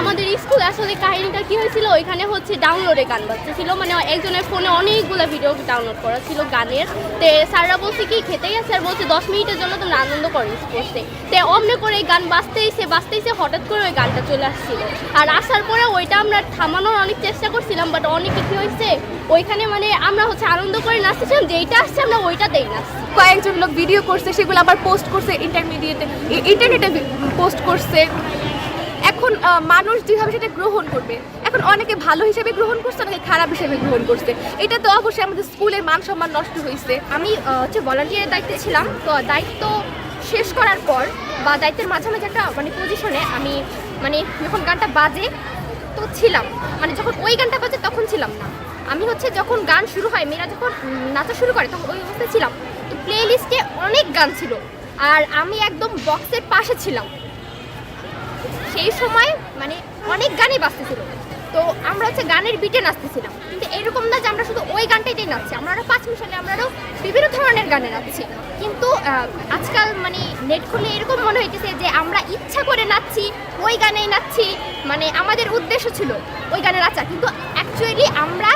আমাদের স্কুল আসলে কাহিনীটা কি হয়েছিল? ওইখানে হচ্ছে ডাউনলোডে গান বাজতেছিল। মানে একজনের ফোনে অনেকগুলো ভিডিও ডাউনলোড করা ছিল গানের। তে স্যাররা বলছে কি খেতে গেছে আর বলছে দশ মিনিটের জন্য তোমরা আনন্দ করো স্পোর্টসে। তে অমনে করে এই গান বাজতেইছে বাজতেইছে হঠাৎ করে ওই গানটা চলে আসছিল। আর আসার পরে ওইটা আমরা থামানোর অনেক চেষ্টা করছিলাম বাট অনেকে কি হয়েছে ওইখানে মানে আমরা হচ্ছে আনন্দ করে নাচতেছিলাম যেইটা আসছে আমরা ওইটাতেই নাচছি। কয়েকজন লোক ভিডিও করছে সেগুলো আবার পোস্ট করছে ইন্টারমিডিয়েটে ইন্টারনেটে পোস্ট করছে। এখন মানুষ যেভাবে সেটা গ্রহণ করবে। এখন অনেকে ভালো হিসেবে গ্রহণ করছে, অনেকে খারাপ হিসেবে গ্রহণ করছে। এটা তো অবশ্যই আমাদের স্কুলের মান সম্মান নষ্ট হয়েছে। আমি হচ্ছে ভলান্টিয়ারের দায়িত্বে ছিলাম, তো দায়িত্ব শেষ করার পর বা দায়িত্বের মাঝামাঝি একটা মানে পজিশনে আমি মানে যখন গানটা বাজে, তো ছিলাম। মানে যখন ওই গানটা বাজে তখন ছিলাম না। আমি হচ্ছে যখন গান শুরু হয়, মেয়েরা যখন নাচা শুরু করে, তখন ওই অবস্থায় ছিলাম। তো প্লে লিস্টে অনেক গান ছিল। আর আমি একদম বক্সের পাশে ছিলাম। সেই সময় মানে অনেক গানই বাজতেছিল। তো আমরা হচ্ছে গানের বিটে নাচতেছিলাম। কিন্তু এরকম না যে আমরা শুধু ওই গানটাইতেই নাচছি, আমরা আরও পাঁচ মিশালে আমরা বিভিন্ন ধরনের গানে নাচছি। কিন্তু আজকাল মানে নেট খুলে এরকম মনে হইতেছে যে আমরা ইচ্ছা করে নাচছি, ওই গানেই নাচছি মানে আমাদের উদ্দেশ্য ছিল ওই গানে নাচা কিন্তু অ্যাকচুয়ালি আমরা